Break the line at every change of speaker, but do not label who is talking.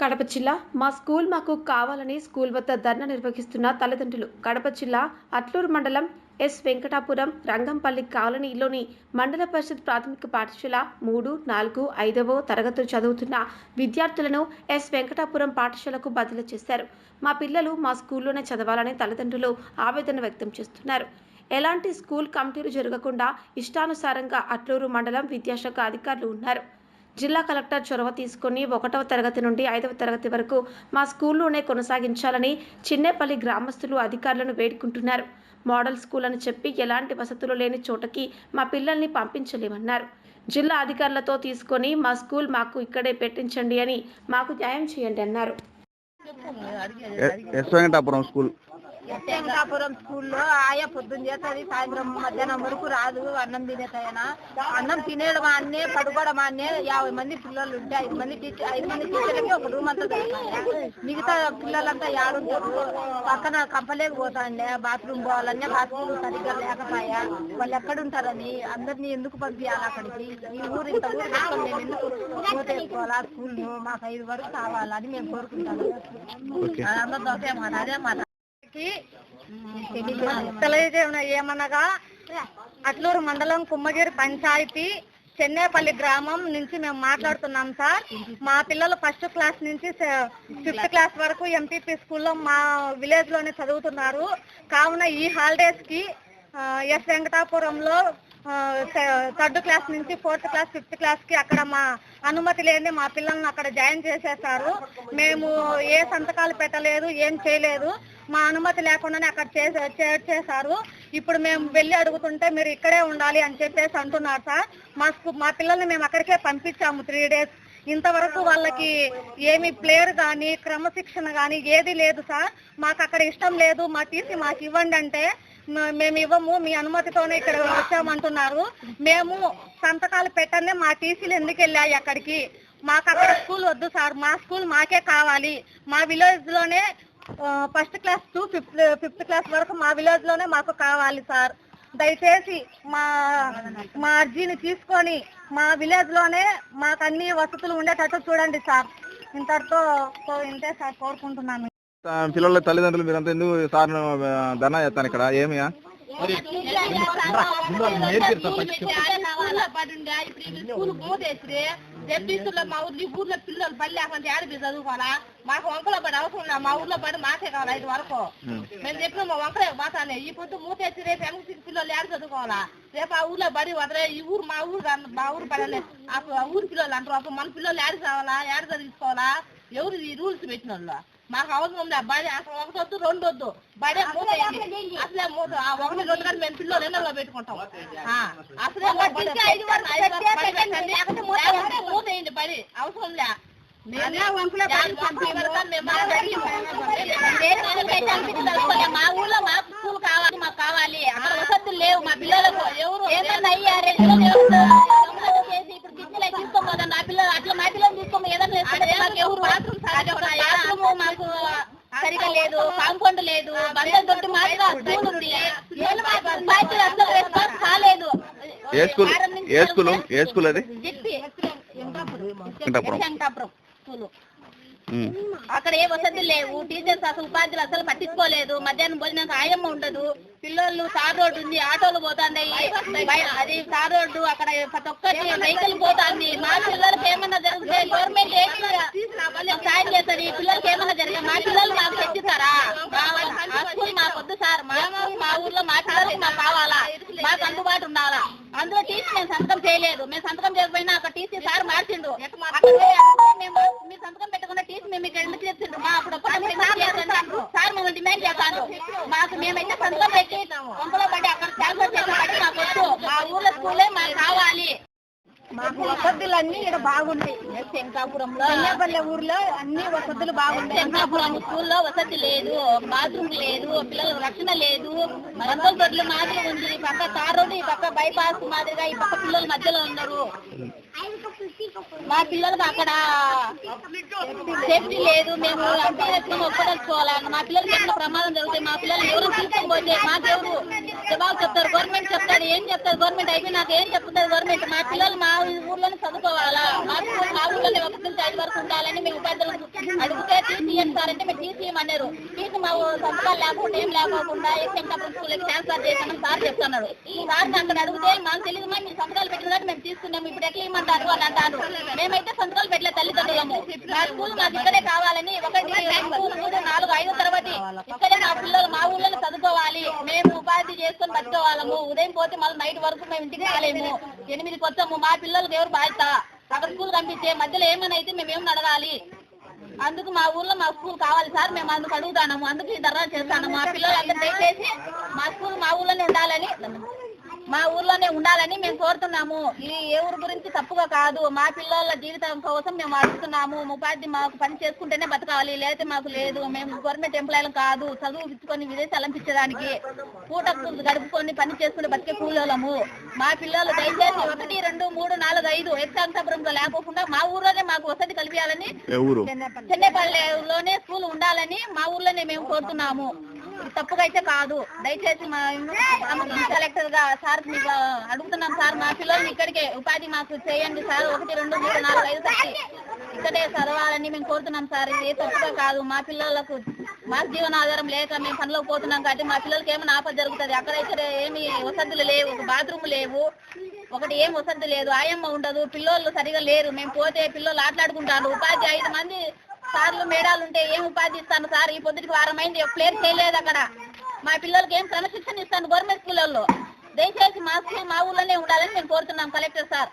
కడప జిల్లా మా స్కూల్ మాకు కావాలని స్కూల్ వద్ద ధర్నా నిర్వహిస్తున్న తల్లిదండ్రులు. కడప జిల్లా అట్లూరు మండలం ఎస్ వెంకటాపురం రంగంపల్లి కాలనీలోని మండల పరిషత్ ప్రాథమిక పాఠశాల మూడు నాలుగు ఐదవ తరగతులు చదువుతున్న విద్యార్థులను ఎస్ వెంకటాపురం పాఠశాలకు బదిలీ చేశారు. మా పిల్లలు మా స్కూల్లోనే చదవాలని తల్లిదండ్రులు ఆవేదన వ్యక్తం చేస్తున్నారు. ఎలాంటి స్కూల్ కమిటీలు జరగకుండా ఇష్టానుసారంగా అట్లూరు మండలం విద్యాశాఖ అధికారులు ఉన్నారు. జిల్లా కలెక్టర్ చొరవ తీసుకుని ఒకటవ తరగతి నుండి ఐదవ తరగతి వరకు మా స్కూల్లోనే కొనసాగించాలని చిన్నేపల్లి గ్రామస్తులు అధికారులను వేడుకుంటున్నారు. మోడల్ స్కూల్ అని చెప్పి ఎలాంటి వసతులు లేని చోటకి మా పిల్లల్ని పంపించలేమన్నారు. జిల్లా అధికారులతో తీసుకొని మా స్కూల్ మాకు ఇక్కడే పెట్టించండి అని మాకు న్యాయం చేయండి అన్నారు.
స్కూల్.
వెంకటాపురం స్కూల్లో ఆయా పొద్దున్న చేస్తుంది సాయంత్రం మధ్యాహ్నం వరకు రాదు అన్నం తినేతాయన? అన్నం తినేయడం అన్నే పడుకోవడం అన్నే? యాభై మంది పిల్లలు ఉంటే ఐదు మంది టీచర్ ఐదు మంది టీచర్లకి ఒక రూమ్ అంతా మిగతా పిల్లలంతా యాడుంటారు? పక్కన కంపలేక పోతాండే బాత్రూమ్ పోవాలన్నా బాత్రూమ్ సరిగ్గా లేకపోయా? వాళ్ళు ఎక్కడ ఉంటారని అందరినీ ఎందుకు పంపించాలి అక్కడికి? ఈ ఊరు ఇంత ఊరు మేము ఎందుకు పోతేసుకోవాలా స్కూల్ మాకు ఐదు వరకు కావాలని మేము కోరుకుంటాము. అందరితో అదే మాట. తెలియజేయడం ఏమనగా అట్లూరు మండలం కుమ్మగిరి పంచాయతీ చెన్నేపల్లి గ్రామం నుంచి మేము మాట్లాడుతున్నాం సార్. మా పిల్లలు ఫస్ట్ క్లాస్ నుంచి ఫిఫ్త్ క్లాస్ వరకు ఎంపీపీ స్కూల్లో మా విలేజ్లోనే చదువుతున్నారు. కావున ఈ హాలిడేస్కి ఎస్ వెంకటాపురంలో థర్డ్ క్లాస్ నుంచి ఫోర్త్ క్లాస్ ఫిఫ్త్ క్లాస్కి అక్కడ మా అనుమతి లేని మా పిల్లల్ని అక్కడ జాయిన్ చేసేసారు మేము ఏ సంతకాలు పెట్టలేదు ఏం చేయలేదు. మా అనుమతి లేకుండానే అక్కడ చేసే చేర్చేశారు. ఇప్పుడు మేము వెళ్ళి అడుగుతుంటే మీరు ఇక్కడే ఉండాలి అని చెప్పేసి అంటున్నారు సార్. మా మా పిల్లల్ని మేము అక్కడికే పంపించాము త్రీ డేస్ ఇంతవరకు వాళ్ళకి ఏమి ప్లేయర్ కానీ క్రమశిక్షణ కానీ ఏది లేదు సార్. మాకు అక్కడ ఇష్టం లేదు. మా టీసీ మాకు ఇవ్వండి అంటే మేము ఇవ్వము. మీ అనుమతితోనే ఇక్కడ వచ్చామంటున్నారు. మేము సంతకాలు పెట్టనే మా టీసీలు ఎందుకు వెళ్ళాయి అక్కడికి? మాకు అక్కడ స్కూల్ వద్దు సార్. మా స్కూల్ మాకే కావాలి. మా విలేజ్లోనే first class to fifth fifth class వరకు మా విలేజ్లోనే మాకు కావాలి సార్. దయచేసి మా మా అర్జీని తీసుకొని మా విలేజ్లోనే మాకు అన్ని వసతులు ఉండేటట్టు చూడండి సార్. ఇంతటితో ఇంతే సార్ కోరుకుంటున్నాను.
పిల్లల తల్లిదండ్రులు మీరంతా ఎందుకు సార్ ధర్నా చేస్తాను ఇక్కడ? ఏమియా
మా ఊర్లో ఈ ఊర్లో పిల్లలు చదువుకోవాలా మాకు వంకలో పడి అవసరం లేదు మా ఊర్లో పడి మాకే కావాలి ఐదు వరకు. మేము చెప్పిన మా వంకలే మాతానే ఈ పొద్దు మూతేసి రేపు ఎంగసి ఏడ చదువుకోవాలా? రేపు ఆ ఊర్లో బడి వదలే ఈ ఊరు మా ఊరు మా ఊరు పడలే. అప్పుడు ఆ ఊరు పిల్లలు అంటారు అప్పుడు మన పిల్లలు ఏడ కావాలా ఏడ చదివించుకోవాలా? ఎవరు ఈ రూల్స్ పెట్టిన వాళ్ళు మాకు అవసరం ఉంది బడి అసలు ఒకటి వద్దు రెండు వద్దు. బడే మూత. అసలే మూత. ఒకటి రెండు కానీ మేము పిల్లలు ఎన్నో పెట్టుకుంటాం. అసలే మూత బడి? అవసరం లే మా చేసి ఇప్పుడు కిచెన్ నా పిల్లలు అట్లా మా పిల్లలు తీసుకోమో మాకు ఎవరు బాత్రూమ్ మాకు సరిగా లేదు కాంపౌండ్ లేదు దొడ్డి మాత్రం స్కూల్ ఉంది. అసలు రెస్పాన్స్ కాలేదు
ఏ స్కూల్ ఏ స్కూల్ ఏ స్కూల్ అది?
చెప్పి
వెంకటాపురం.
వెంకటాపురం స్కూలు.
ఉమ్.
అక్కడ ఏ వసతి లేవు టీచర్స్ అసలు ఉపాధ్యులు అసలు పట్టించుకోలేదు మధ్యాహ్నం భోజనం ఆయమ్మ ఉండదు. పిల్లలు తార్ రోడ్డు ఉంది ఆటోలు పోతాయి అది తార్ రోడ్డు అక్కడ ప్రతి ఒక్కరి వెహికల్ పోతాంది. మా పిల్లలకి ఏమన్నా జరిగితే గవర్నమెంట్ ఏమన్నా సాయం చేస్తుంది పిల్లలకి ఏమన్నా జరిగితే మా పిల్లలు మాకు పెట్టిస్తారా? మా స్కూల్ మాకు వద్దు సార్. మా మా ఊర్లో మా పిల్లలకి మాకు కావాలా? మాకు అందుబాటు ఉండాలా? అందులో టీసీ మేము సంతకం చేయలేదు. మేము సంతకం చేయకపోయినా అక్కడ టీసీ సార్ మార్చిండు. మేము మీరు సంతకం పెట్టకుండా టీసీ మేము ఇక్కడ ఎందుకు చేస్తుండ్రు మా అప్పుడు సార్ మమ్మల్ని డిమాండ్ చేస్తాను మాకు మేమైతే సంతకం పెట్టి పడి అక్కడ చేసిన వద్దు మా ఊర్లో స్కూలే మాకు కావాలి.
మాకు వసతులన్నీ ఇక్కడ బాగుంటాయి
శంకాపురంలో.
చెన్నపల్లె ఊర్లో అన్ని వసతులు బాగుంటాయి
శంకాపురం స్కూల్లో వసతి లేదు బాత్రూమ్ లేదు పిల్లలకు రక్షణ లేదు. రంగుల తొట్లు మాత్రం ఉంది. పక్క తార్ రోడ్డు పక్క బైపాస్ మాదిరిగా ఈ పక్క పిల్లలు మధ్యలో ఉన్నారు. మా పిల్లలకు అక్కడ సేఫ్టీ లేదు మేము అంతే ఎత్తుకుని మా పిల్లలకి ఎక్కడ ప్రమాదం జరుగుతాయి మా పిల్లలు ఎవరు తీసుకుపోతే పోతే మాకెవరు జవాబు చెప్తారు? గవర్నమెంట్ చెప్తాడు ఏం చెప్తారు గవర్నమెంట్ అయితే నాకు ఏం చెప్తుంది గవర్నమెంట్. మా పిల్లలు మా ఊర్లోనే చదువుకోవాలా? మా స్కూల్ మా ఊర్లోనే ఒకటి నుంచి ఐదు వరకు ఉండాలని మేము ఉపాధ్యాయులు అడిగితే టీసీఎం సార్ అంటే మేము టీసీఎం అన్నారు. టీసీ మా సంతకాలు లేకుండా ఏం లేకోకుండా ఎక్సెంట్ స్కూల్ ట్రాన్స్ఫర్ చేశామని సార్ చెప్తున్నాడు. సార్ అక్కడ అడిగితే మాకు తెలియదు మేము మీరు సంతకాలు పెట్టిన మేము తీసుకున్నాము. ఇప్పుడు ఎట్లా అంటారు అని అంటారు. మేమైతే సంతకాలు పెట్టలే తల్లిదండ్రులము మా స్కూల్ మాకు ఇక్కడే కావాలని ఒకటి మూడు నాలుగు ఐదు తరగతి ఇక్కడే మా పిల్లలు మా ఊళ్ళో చదువుకోవాలి. మేము ఉపాధి చేసుకొని బతుకోవాలము ఉదయం పోతే మళ్ళీ నైట్ వరకు మేము ఇంటికి రాలేము. ఎనిమిదికి వచ్చాము. మా పిల్లలకి ఎవరు బాధ్యత? అక్కడ స్కూల్ పంపించే మధ్యలో ఏమైనా అయితే మేము ఏం అడగాలి? అందుకు మా ఊర్లో మా స్కూల్ కావాలి సార్. మేము అందుకు అడుగుతాము అందుకు ఈ ధర్నా చేస్తాను మా పిల్లలు అందరూ దయచేసి మా స్కూల్ మా ఊర్లోనే ఉండాలని మా ఊర్లోనే ఉండాలని మేము కోరుతున్నాము. ఈ ఏ ఊరు గురించి తప్పుగా కాదు. మా పిల్లల జీవితం కోసం మేము అడుగుతున్నాము ఉపాధి మాకు పని చేసుకుంటేనే బతకాలి. లేకపోతే మాకు లేదు. మేము గవర్నమెంట్ ఎంప్లాయీలు కాదు. చదువు ఇచ్చుకొని విదేశాలు పంపించడానికి పూట గడుపుకొని పని చేసుకుని బతికే కూలోళ్ళము. మా పిల్లలు దయచేసి ఒకటి రెండు మూడు నాలుగు ఐదు ఎక్సాంతపురంలో లేకోకుండా మా ఊర్లోనే మాకు వసతి కల్పించాలని చెన్నైపల్లిలోనే స్కూల్ ఉండాలని మా ఊర్లోనే మేము కోరుతున్నాము. తప్పుగా అయితే కాదు. దయచేసి మా కలెక్టర్గా సార్ మీకు అడుగుతున్నాం సార్. మా పిల్లల్ని ఇక్కడికే ఉపాధి మాకు చేయండి సార్. ఒకటి రెండు మూడు నాలుగు ఐదు సార్ ఇక్కడే చదవాలని మేము కోరుతున్నాం సార్. ఇది ఏ తప్పుగా కాదు. మా పిల్లలకు మా జీవనాధారం లేక మేము పనిలోకి పోతున్నాం కాబట్టి మా పిల్లలకి ఏమైనా ఆపద జరుగుతుంది. అక్కడైతే ఏమి వసతులు లేవు. ఒక బాత్రూమ్ లేవు. ఒకటి ఏం వసతి లేదు. ఆయమ్మ ఉండదు. పిల్లోళ్ళు సరిగా లేరు. మేము పోతే పిల్లలు ఆటలాడుకుంటారు. ఉపాధి ఐదు మంది సార్లు మేడాలు ఉంటే ఏం ఉపాధి ఇస్తాను సార్? ఈ పొద్దుటికి వారం అయింది ఒక ప్లేస్ చేయలేదు అక్కడ. మా పిల్లలకి ఏం క్రమశిక్షణ ఇస్తాను? గవర్నమెంట్ స్కూళ్ళల్లో. దయచేసి మా స్కూల్ మా ఊళ్ళోనే ఉండాలని మేము కోరుతున్నాం కలెక్టర్ సార్.